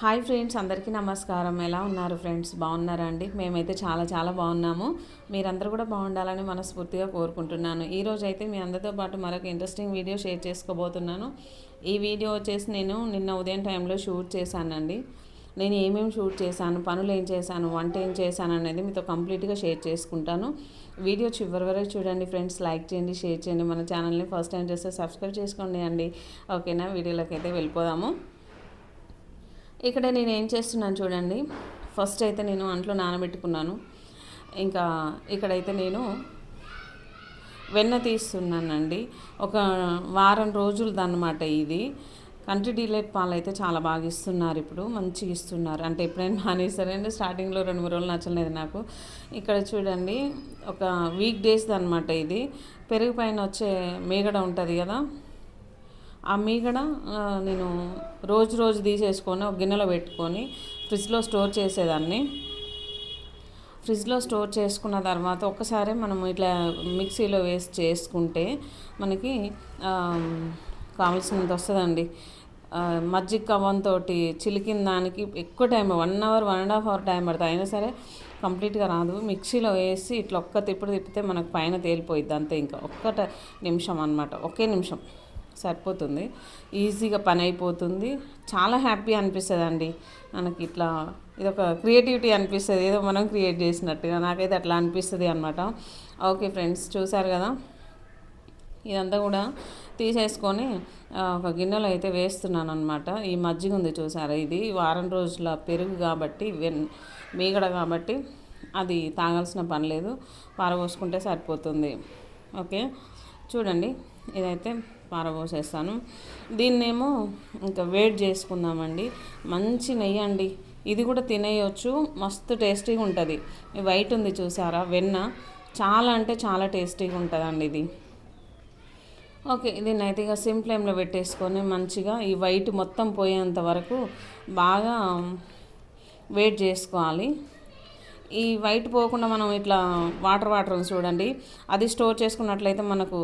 Hi friends అందరికీ నమస్కారం. ఎలా ఉన్నారు ఫ్రెండ్స్? బాగున్నారా అండి? మేమైతే చాలా చాలా బాగున్నాము. మీరందరూ కూడా బాగుండాలని మనస్ఫూర్తిగా కోరుకుంటున్నాను. ఈరోజు అయితే మీ అందరితో పాటు మరొక ఇంట్రెస్టింగ్ వీడియో షేర్ చేసుకోబోతున్నాను. ఈ వీడియో వచ్చేసి నేను నిన్న ఉదయం టైంలో షూట్ చేశానండి. నేను ఏమేమి షూట్ చేశాను పనులు ఏం చేశాను వంట ఏం చేశాను అనేది మీతో కంప్లీట్గా షేర్ చేసుకుంటాను. వీడియో చివరి వరకు చూడండి ఫ్రెండ్స్. లైక్ చేయండి షేర్ చేయండి. మన ఛానల్ని ఫస్ట్ టైం చేస్తే సబ్స్క్రైబ్ చేసుకోండి అండి. ఓకేనా? వీడియోలోకి అయితే వెళ్ళిపోదాము. ఇక్కడ నేను ఏం చేస్తున్నాను చూడండి. ఫస్ట్ అయితే నేను అంట్లో నానబెట్టుకున్నాను. ఇంకా ఇక్కడైతే నేను వెన్న తీస్తున్నానండి. ఒక వారం రోజులదన్నమాట ఇది. కంటి డీలైట్ పాలు అయితే చాలా బాగా ఇస్తున్నారు ఇప్పుడు. మంచిగా ఇస్తున్నారు. అంటే ఎప్పుడైనా మానేస్తారండి స్టార్టింగ్లో రెండు మూడు రోజులు నచ్చలేదు నాకు. ఇక్కడ చూడండి ఒక వీక్ డేస్ది అనమాట ఇది. పెరుగు పైన వచ్చే మేగడ ఉంటుంది కదా. ఆ మీగడ నేను రోజు రోజు తీసేసుకొని ఒక గిన్నెలో పెట్టుకొని ఫ్రిడ్జ్లో స్టోర్ చేసేదాన్ని. ఫ్రిడ్జ్లో స్టోర్ చేసుకున్న తర్వాత ఒక్కసారి మనం ఇట్లా మిక్సీలో వేసి చేసుకుంటే మనకి కావాల్సినంత వస్తుందండి. మజ్జిగ కవ్వంతో చిలికిన దానికి ఎక్కువ time one hour one and half hour time పడుతుంది. అయినా సరే కంప్లీట్గా రాదు. మిక్సీలో వేసి ఇట్లా ఒక్క తిప్పుడు తిప్పితే మనకు పైన తేలిపోయిద్ది అంతే ఇంకా. ఒక్కట నిమిషం అనమాట ఒకే నిమిషం. సరిపోతుంది. ఈజీగా పని అయిపోతుంది. చాలా హ్యాపీ అనిపిస్తుంది అండి మనకి ఇట్లా ఇది ఒక క్రియేటివిటీ అనిపిస్తుంది. ఏదో మనం క్రియేట్ చేసినట్టుగా నాకైతే అట్లా అనిపిస్తుంది అనమాట ఓకే ఫ్రెండ్స్ చూసారు కదా? ఇదంతా కూడా తీసేసుకొని ఒక గిన్నెలో అయితే వేస్తున్నాను అనమాట ఈ మజ్జిగ ఉంది చూసారా ఇది? వారం రోజుల పెరుగు కాబట్టి వెన్ మీగడ కాబట్టి అది తాగాల్సిన పని లేదు. పారబోసుకుంటే సరిపోతుంది. ఓకే? చూడండి. ఇదైతే పారబోసేస్తాను. దీన్నేమో ఇంకా వేడి చేసుకుందామండి. మంచి నెయ్యి అండి. ఇది కూడా తినేయొచ్చు. మస్తు టేస్టీగా ఉంటుంది. వైట్ ఉంది చూసారా? వెన్న. చాలా అంటే చాలా టేస్టీగా ఉంటుందండి ఇది. ఓకే దీన్ని అయితే ఇక సిమ్ ఫ్లేమ్లో పెట్టేసుకొని మంచిగా ఈ వైట్ మొత్తం పోయేంత వరకు బాగా వెయిట్ చేసుకోవాలి. ఈ వైట్ పోకుండా మనం ఇట్లా వాటర్ వాటర్ చూడండి. అది స్టోర్ చేసుకున్నట్లయితే మనకు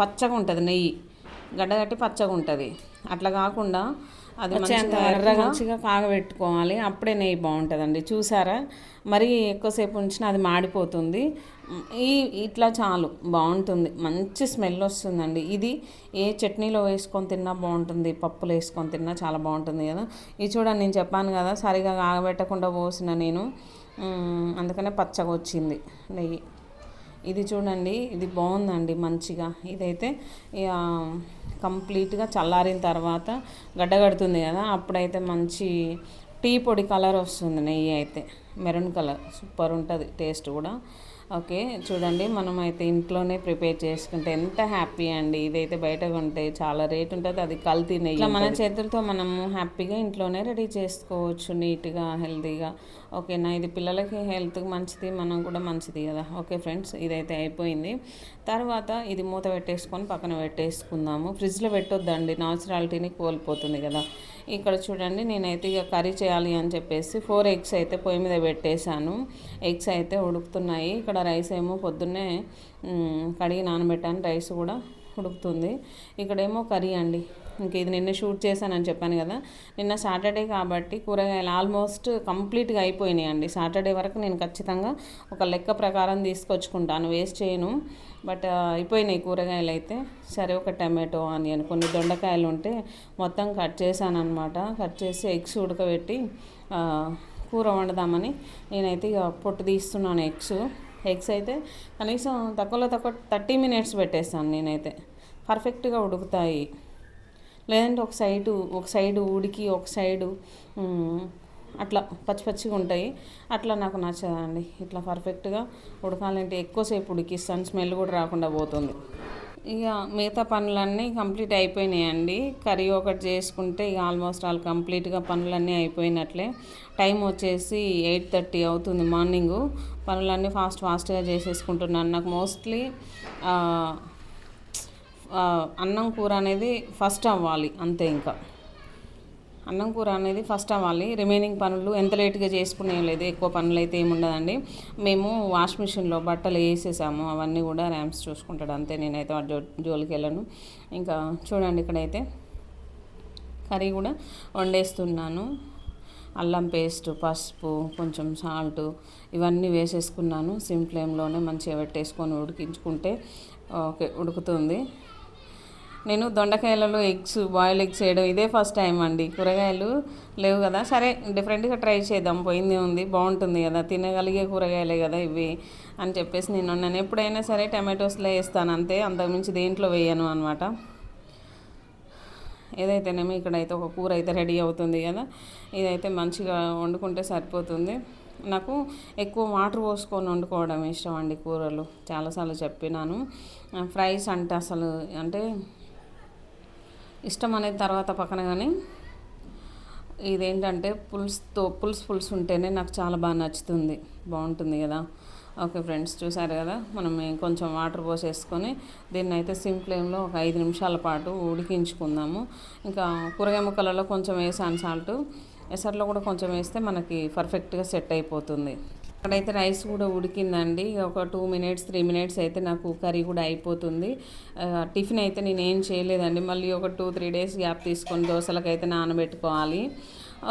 పచ్చగా ఉంటుంది నెయ్యి. గడ్డగట్టి పచ్చగా ఉంటుంది. అట్లా కాకుండా అది మంచిగా కాగబెట్టుకోవాలి. అప్పుడే నెయ్యి బాగుంటుందండి. చూసారా? మరీ ఎక్కువసేపు ఉంచినా అది మాడిపోతుంది. ఈ ఇట్లా చాలు. బాగుంటుంది. మంచి స్మెల్ వస్తుందండి. ఇది ఏ చట్నీలో వేసుకొని తిన్నా బాగుంటుంది. పప్పులో వేసుకొని తిన్నా చాలా బాగుంటుంది కదా. ఇది చూడండి నేను చెప్పాను కదా సరిగా కాగబెట్టకుండా పోసిన నేను. అందుకనే పచ్చగా వచ్చింది నెయ్యి. ఇది చూడండి ఇది బాగుందండి మంచిగా. ఇదైతే ఇక కంప్లీట్గా చల్లారిన తర్వాత గడ్డగడుతుంది కదా అప్పుడైతే మంచి టీ పొడి కలర్ వస్తుంది నెయ్యి అయితే. మెరూన్ కలర్ సూపర్ ఉంటుంది టేస్ట్ కూడా. ఓకే చూడండి మనం అయితే ఇంట్లోనే ప్రిపేర్ చేసుకుంటే ఎంత హ్యాపీ అండి. ఇదైతే బయట కొంటే చాలా రేట్ ఉంటుంది అది కల్తీ నెయ్యి ఇట్లా మన చేతులతో మనము హ్యాపీగా ఇంట్లోనే రెడీ చేసుకోవచ్చు నీట్గా హెల్తీగా. ఓకేనా ఇది పిల్లలకి హెల్త్కి మంచిది మనం కూడా మంచిది కదా. ఓకే ఫ్రెండ్స్ ఇదైతే అయిపోయింది. తర్వాత ఇది మూత పెట్టేసుకొని పక్కన పెట్టేసుకుందాము. ఫ్రిడ్జ్లో పెట్టొద్దండి నాచురాలిటీని కోల్పోతుంది కదా. ఇక్కడ చూడండి నేనైతే ఇక కర్రీ చేయాలి అని చెప్పేసి ఫోర్ ఎగ్స్ అయితే పొయ్యి మీద పెట్టేశాను. ఎగ్స్ అయితే ఉడుకుతున్నాయి. ఇక్కడ రైస్ ఏమో పొద్దున్నే కడిగి నానబెట్టాను. రైస్ కూడా ఉడుకుతుంది. ఇక్కడేమో కర్రీ అండి. ఇంక ఇది నిన్న షూట్ చేశానని చెప్పాను కదా. నిన్న సాటర్డే కాబట్టి కూరగాయలు ఆల్మోస్ట్ కంప్లీట్గా అయిపోయినాయి అండి. సాటర్డే వరకు నేను ఖచ్చితంగా ఒక లెక్క ప్రకారం తీసుకొచ్చుకుంటాను. వేస్ట్ చేయను. బట్ అయిపోయినాయి కూరగాయలు అయితే. సరే ఒక టమాటో ఆనియన్ కొన్ని దొండకాయలు ఉంటే మొత్తం కట్ చేశాను అనమాట కట్ చేసి ఎగ్స్ ఉడకబెట్టి కూర వండుదామని నేనైతే ఇక పొట్టు తీస్తున్నాను ఎగ్స్. ఎగ్స్ అయితే కనీసం తక్కువలో తక్కువ థర్టీ మినిట్స్ పెట్టేస్తాను నేనైతే. పర్ఫెక్ట్గా ఉడుకుతాయి. లేదంటే ఒక సైడు ఒక సైడు ఉడికి ఒక సైడు అట్లా పచ్చి పచ్చిగా ఉంటాయి. అట్లా నాకు నచ్చదండి. ఇట్లా పర్ఫెక్ట్గా ఉడకాలంటే ఎక్కువసేపు ఉడికిస్తాను. స్మెల్ కూడా రాకుండా పోతుంది. ఇక మిగతా పనులన్నీ కంప్లీట్ అయిపోయినాయండి. కర్రీ ఒకటి చేసుకుంటే ఇక ఆల్మోస్ట్ ఆల్ కంప్లీట్గా పనులన్నీ అయిపోయినట్లే. టైం వచ్చేసి ఎయిట్ థర్టీ అవుతుంది మార్నింగు. పనులన్నీ ఫాస్ట్ ఫాస్ట్గా చేసేసుకుంటున్నాను. నాకు మోస్ట్లీ అన్నం కూర అనేది ఫస్ట్ అవ్వాలి అంతే ఇంకా. అన్నం కూర అనేది ఫస్ట్ అవ్వాలి. రిమైనింగ్ పనులు ఎంత లేట్గా చేసుకునే లేదు. ఎక్కువ పనులు అయితే ఏముండదండి మేము వాష్ మిషన్లో బట్టలు వేసేసాము. అవన్నీ కూడా ర్యామ్స్ చూసుకుంటాడు. అంతే నేనైతే జో జోలికి వెళ్ళను. ఇంకా చూడండి ఇక్కడైతే కర్రీ కూడా వండేస్తున్నాను. అల్లం పేస్ట్ పసుపు కొంచెం సాల్ట్ ఇవన్నీ వేసేసుకున్నాను. సిమ్ ఫ్లేమ్లోనే మంచిగా పెట్టేసుకొని ఉడికించుకుంటే ఓకే ఉడుకుతుంది. నేను దొండకాయలలో ఎగ్స్ బాయిల్ ఎగ్స్ చేయడం ఇదే ఫస్ట్ టైం అండి. కూరగాయలు లేవు కదా. సరే డిఫరెంట్గా ట్రై చేద్దాం. పోయింది ఉంది బాగుంటుంది కదా. తినగలిగే కూరగాయలే కదా ఇవి అని చెప్పేసి నేను నేను ఎప్పుడైనా సరే టమాటోస్లో వేస్తాను అంతే. అంతకుమించి దేంట్లో వేయను అనమాట ఏదైతేనేమో ఇక్కడైతే ఒక కూర అయితే రెడీ అవుతుంది కదా. ఇదైతే మంచిగా వండుకుంటే సరిపోతుంది. నాకు ఎక్కువ వాటర్ పోసుకొని వండుకోవడం ఇష్టం అండి కూరలు. చాలాసార్లు చెప్పినాను. ఫ్రైస్ అంటే అసలు అంటే ఇష్టం అనేది తర్వాత పక్కన కానీ ఇదేంటంటే పులుసుతో పులుసు పులుసు ఉంటేనే నాకు చాలా బాగా నచ్చుతుంది. బాగుంటుంది కదా? ఓకే ఫ్రెండ్స్ చూసారు కదా? మనం కొంచెం వాటర్ పోసేసుకొని దీన్ని అయితే సిమ్ ఫ్లేమ్లో ఒక ఐదు నిమిషాల పాటు ఉడికించుకుందాము. ఇంకా కూరగాయ ముక్కలలో కొంచెం వేసాను సాల్ట్. ఎసర్లో కూడా కొంచెం వేస్తే మనకి పర్ఫెక్ట్గా సెట్ అయిపోతుంది. అక్కడైతే రైస్ కూడా ఉడికిందండి. ఒక టూ మినిట్స్ త్రీ మినిట్స్ అయితే నాకు కర్రీ కూడా అయిపోతుంది. టిఫిన్ అయితే నేను ఏం చేయలేదండి. మళ్ళీ ఒక టూ త్రీ డేస్ గ్యాప్ తీసుకొని దోశలకైతే నానబెట్టుకోవాలి.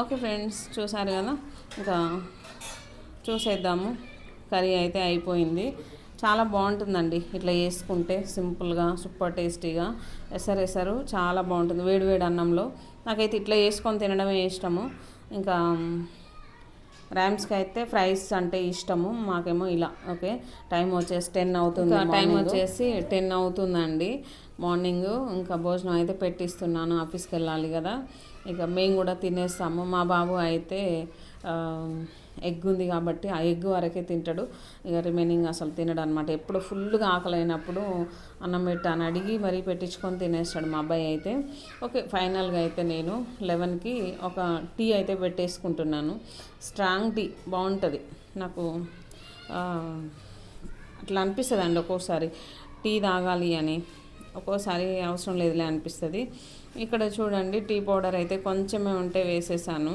ఓకే ఫ్రెండ్స్ చూసారు కదా? ఇంకా చూసేద్దాము. కర్రీ అయితే అయిపోయింది. చాలా బాగుంటుందండి ఇట్లా వేసుకుంటే సింపుల్గా సూపర్ టేస్టీగా. ఎసరు ఎసరు చాలా బాగుంటుంది వేడి వేడి అన్నంలో. నాకైతే ఇట్లా వేసుకొని తినడమే ఇష్టము. ఇంకా ర్యామ్స్కి అయితే ఫ్రైస్ అంటే ఇష్టము. మాకేమో ఇలా ఓకే. టైం వచ్చేసి టెన్ అవుతుంది టైం వచ్చేసి టెన్ అవుతుందండి. మార్నింగ్ ఇంకా భోజనం అయితే పెట్టిస్తున్నాను ఆఫీస్కి వెళ్ళాలి కదా. ఇక మేము కూడా తినేస్తాము. మా బాబు అయితే ఎగ్ ఉంది కాబట్టి ఆ ఎగ్ వరకే తింటాడు. ఇక రిమైనింగ్ అసలు తినడు అనమాట ఎప్పుడు ఫుల్గా ఆకలి అయినప్పుడు అన్నం పెట్టాను అడిగి మరీ పెట్టించుకొని తినేస్తాడు మా అబ్బాయి అయితే. ఓకే ఫైనల్గా అయితే నేను లెవెన్కి ఒక టీ అయితే పెట్టేసుకుంటున్నాను. స్ట్రాంగ్ టీ బాగుంటుంది. నాకు అట్లా అనిపిస్తుంది అండి ఒక్కోసారి. టీ తాగాలి అని. ఒక్కోసారి అవసరం లేదులే అనిపిస్తుంది. ఇక్కడ చూడండి టీ పౌడర్ అయితే కొంచెమే ఉంటే వేసేసాను.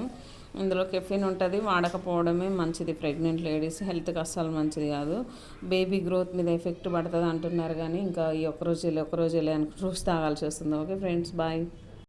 ఇందులో కెఫిన్ ఉంటుంది వాడకపోవడమే మంచిది. ప్రెగ్నెంట్ లేడీస్ హెల్త్కి అస్సలు మంచిది కాదు. బేబీ గ్రోత్ మీద ఎఫెక్ట్ పడుతుంది అంటున్నారు కానీ ఇంకా ఈ ఒక్కరోజు వెళ్ళి ఒక్కరోజు వెళ్ళి అని ఫ్రూట్స్ తాగాల్సి వస్తుంది. Okay friends bye.